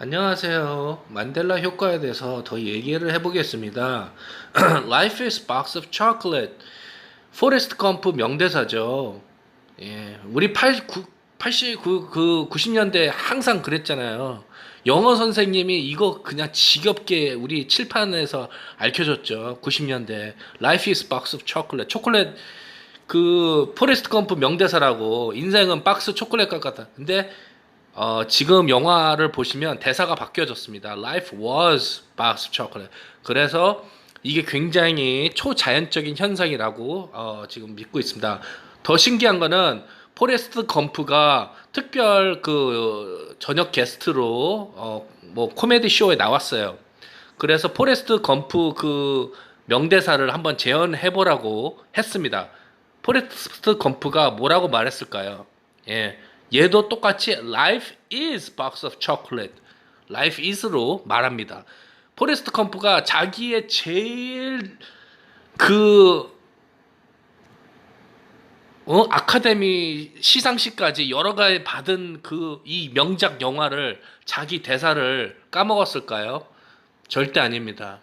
안녕하세요. 만델라 효과에 대해서 더 얘기를 해보겠습니다. Life is box of chocolate. 포레스트 검프 명대사죠. 예, 우리 8, 9, 89, 그 90년대 항상 그랬잖아요. 영어 선생님이 이거 그냥 지겹게 우리 칠판에서 알려줬죠. 90년대. Life is box of chocolate. 초콜릿 그 포레스트 검프 명대사라고 인생은 박스 초콜릿 같다. 근데 어, 지금 영화를 보시면 대사가 바뀌어졌습니다. Life was box chocolate. 그래서 이게 굉장히 초자연적인 현상이라고 어, 지금 믿고 있습니다. 더 신기한 거는 포레스트 검프가 특별 그 저녁 게스트로 어, 뭐 코미디 쇼에 나왔어요. 그래서 포레스트 검프 그 명대사를 한번 재현해 보라고 했습니다. 포레스트 검프가 뭐라고 말했을까요? 예. 얘도 똑같이 life is box of chocolate. life is로 말합니다. 포레스트 검프가 자기의 제일 그 어? 아카데미 시상식까지 여러 가지 받은 그 이 명작 영화를 자기 대사를 까먹었을까요? 절대 아닙니다.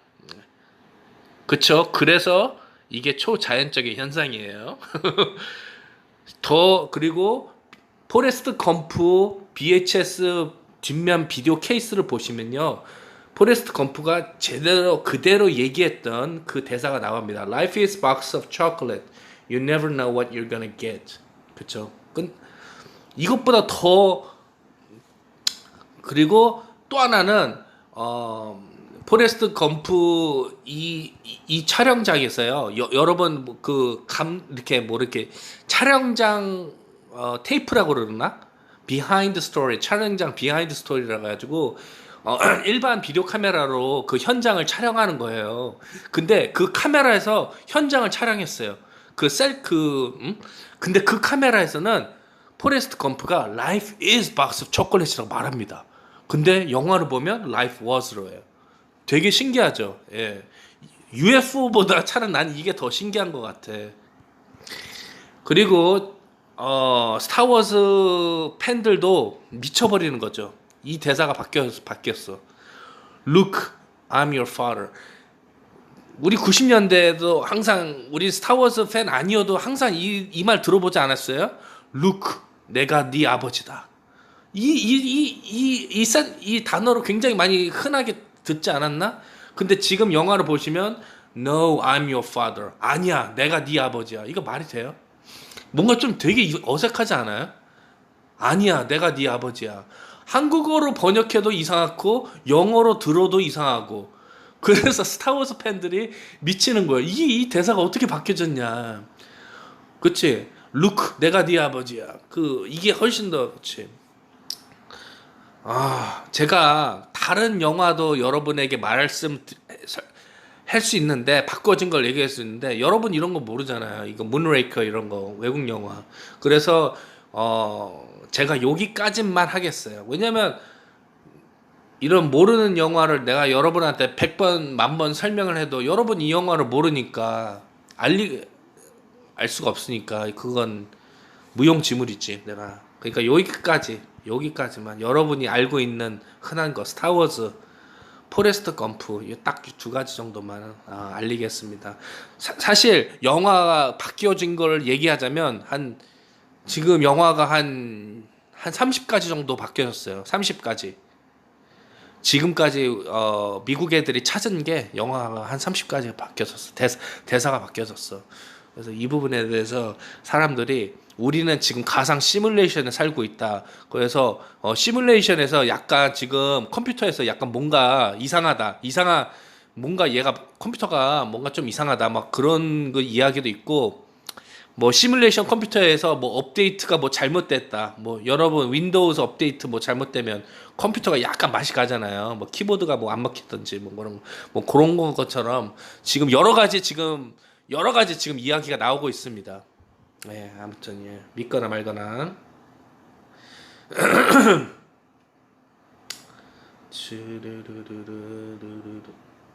그쵸? 그래서 이게 초자연적인 현상이에요. 더 그리고 포레스트 검프 VHS 뒷면 비디오 케이스를 보시면요. 포레스트 검프가 제대로 그대로 얘기했던 그 대사가 나옵니다. Life is box of chocolate. You never know what you're gonna get. 그쵸? 근 이것보다 더 그리고 또 하나는 어 포레스트 검프 이, 이, 이 촬영장에서요. 여, 여러분 그감 이렇게 뭐 이렇게 촬영장 어, 테이프라고 그러나 비하인드 스토리 촬영장 비하인드 스토리라 가지고 어, 일반 비디오 카메라로 그 현장을 촬영하는 거예요. 근데 그 카메라에서 현장을 촬영했어요. 그 셀그 음? 근데 그 카메라에서는 포레스트 검프가 Life is box of chocolate이라고 말합니다. 근데 영화를 보면 Life was로 해요. 되게 신기하죠. 예. UFO보다 차라리 난 이게 더 신기한 것 같아. 그리고 어, 스타워즈 팬들도 미쳐버리는 거죠. 이 대사가 바뀌었, 바뀌었어. Look, I'm your father. 우리 90년대에도 항상 우리 스타워즈 팬 아니어도 항상 이 이 말 들어보지 않았어요? Look, 내가 네 아버지다. 이이이이이 이 단어로 굉장히 많이 흔하게 듣지 않았나? 근데 지금 영화를 보시면 No, I'm your father. 아니야, 내가 네 아버지야. 이거 말이 돼요? 뭔가 좀 되게 어색하지 않아요? 아니야, 내가 네 아버지야. 한국어로 번역해도 이상하고 영어로 들어도 이상하고 그래서 스타워즈 팬들이 미치는 거예요. 이, 이 대사가 어떻게 바뀌어졌냐? 그치? 루크, 내가 네 아버지야. 그 이게 훨씬 더 그치? 아, 제가 다른 영화도 여러분에게 말씀 할 수 있는데 바꿔진 걸 얘기할 수 있는데 여러분 이런 거 모르잖아요. 이거 문레이커 이런 거 외국 영화. 그래서 어 제가 여기까지만 하겠어요. 왜냐면 이런 모르는 영화를 내가 여러분한테 100번, 만번 설명을 해도 여러분 이 영화를 모르니까 알리 알 수가 없으니까 그건 무용지물이지 내가. 그러니까 여기까지 여기까지만 여러분이 알고 있는 흔한 거 스타워즈 포레스트 검프 딱 두 가지 정도만 아, 알리겠습니다. 사, 실 영화가 바뀌어진 걸 얘기하자면 한 지금 영화가 한한 30가지 정도 바뀌었어요. 30가지. 지금까지 어, 미국 애들이 찾은 게 영화가 한 30가지 바뀌었었어. 대사, 대사가 바뀌어졌어. 그래서 이 부분에 대해서 사람들이 우리는 지금 가상 시뮬레이션에 살고 있다. 그래서 어, 시뮬레이션에서 약간 지금 컴퓨터에서 약간 뭔가 이상하다. 이상한 뭔가 얘가 컴퓨터가 뭔가 좀 이상하다. 막 그런 그 이야기도 있고 뭐 시뮬레이션 컴퓨터에서 뭐 업데이트가 뭐 잘못됐다. 뭐 여러분 윈도우즈 업데이트 뭐 잘못되면 컴퓨터가 약간 맛이 가잖아요. 뭐 키보드가 뭐 안 먹히든지 뭐 그런 뭐 그런 것처럼 지금 여러 가지 지금 여러 가지 지금 이야기가 나오고 있습니다. 네, 아무튼 예. 믿거나 말거나.